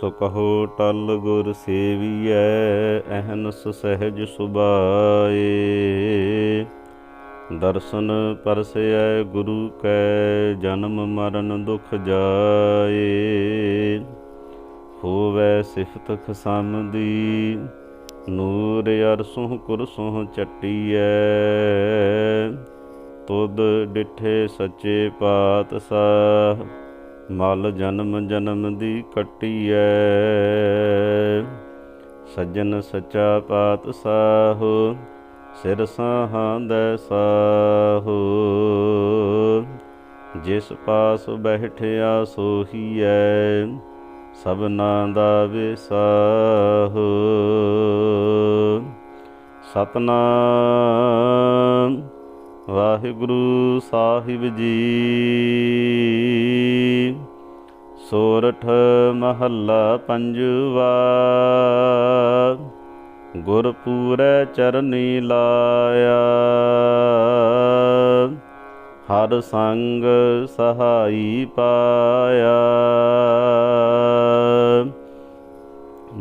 ਸੋ ਕਹੋ ਟਲ ਗੁਰ ਸੇਵੀਐ, ਅਹਨਸ ਸਹਿਜ ਸੁਭਾਏ। ਦਰਸ਼ਨ ਪਰਸੈ ਗੁਰੂ ਕੈ ਜਨਮ ਮਰਨ ਦੁਖ ਜਾਏ। ਹੋਵੈ ਸਿਫਤ ਖਸਮ ਦੀ, ਨੂਰ ਅਰਸੁਹ ਕੁਰਸੁਹ ਚਟੀਐ। ਤੁਧ ਡਿਠੇ ਸੱਚੇ ਪਾਤਸ਼ਾਹ ਮਲ ਜਨਮ ਜਨਮ ਦੀ ਕੱਟੀਐ। ਸੱਜਣ ਸੱਚਾ ਪਾਤਸ਼ਾਹ, ਸਿਰ ਸਾਹਾਂ ਦੈ ਸਾਹੋ। ਜਿਸ ਪਾਸ ਬੈਠਿਆ ਸੋਹੀਐ ਸਭਨਾ ਦਾ ਵਿਸਾਹੋ। ਸਤਨਾਮ ਵਾਹਿਗੁਰੂ ਸਾਹਿਬ ਜੀ। ਸੋਰਠ ਮਹੱਲਾ ਪੰਜਵਾ। ਗੁਰਪੂਰੈ ਚਰਨੀ ਲਾਇਆ। ਹਰ ਸੰਗ ਸਹਾਈ ਪਾਇਆ।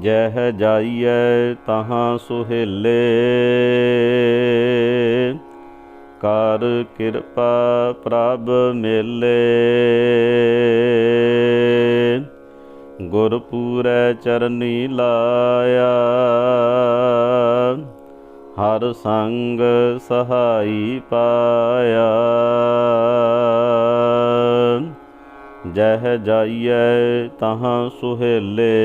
ਜਹ ਜਾਈਐ ਤਹਾਂ ਸੁਹੇਲੇ। ਕਰ ਕਿਰਪਾ ਪ੍ਰਭ ਮੇਲੇ। ਗੁਰਪੂਰੈ ਚਰਨੀ ਲਾਇਆ। ਹਰ ਸੰਗ ਸਹਾਈ ਪਾਇਆ। ਜਹ ਜਾਈਐ ਤਹਾਂ ਸੁਹੇਲੇ।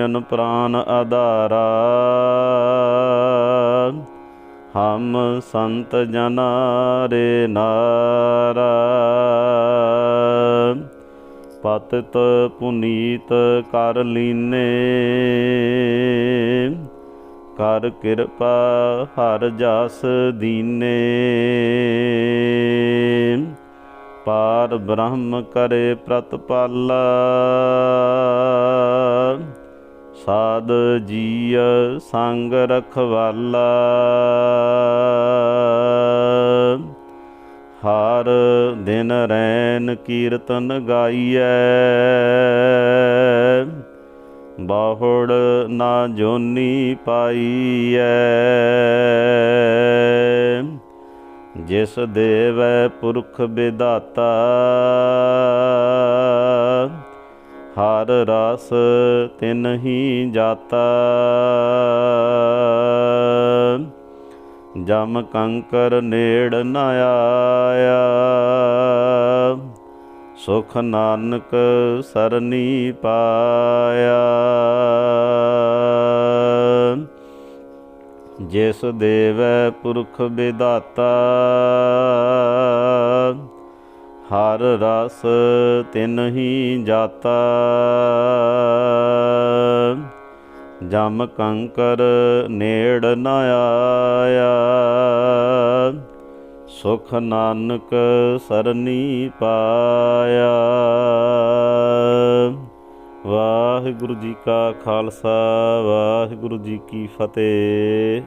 ਨਾਰਾਇਣ ਪ੍ਰਾਨ ਆਧਾਰਾ। ਹਮ ਸੰਤ ਜਨਾ ਰੇ ਨਾਰਾ। ਪਤਿਤ ਪੁਨੀਤ ਕਰ ਲੀਨੇ। ਕਰ ਕਿਰਪਾ ਹਰ ਜਸ ਦੀਨੇ। ਪਾਰ ਬ੍ਰਹਮ ਕਰੇ ਪ੍ਰਤਪਾਲਾ। ਸਾਧ ਜੀਅ ਸੰਗ ਰਖਵਾਲਾ। ਹਰ ਦਿਨ ਰੈਨ ਕੀਰਤਨ ਗਾਈਐ। ਬਾਹੁੜ ਨਾ ਜੋਨੀ ਪਾਈਐ। ਜਿਸ ਦੇਵੈ ਪੁਰਖ ਵਿਦਾਤਾ ਹਰ ਰਸ ਤਿਨ ਹੀ ਜਾਤਾ। ਜਮ ਕੰਕਰ ਨੇੜ ਨ ਆਇਆ। ਸੁਖ ਨਾਨਕ ਸਰਨੀ ਪਾਇਆ। ਜਿਸ ਦੇਵੈ ਪੁਰਖ ਵਿਦਾਤਾ ਹਰ ਰਸ ਤਿਨ ਹੀ ਜਾਤਾ। ਜਮ ਕੰਕਰ ਨੇੜ ਨ ਆਇਆ। ਸੁਖ ਨਾਨਕ ਸਰਨੀ ਪਾਇਆ। ਵਾਹਿਗੁਰੂ ਜੀ ਕਾ ਖਾਲਸਾ, ਵਾਹਿਗੁਰੂ ਜੀ ਕੀ ਫਤਿਹ।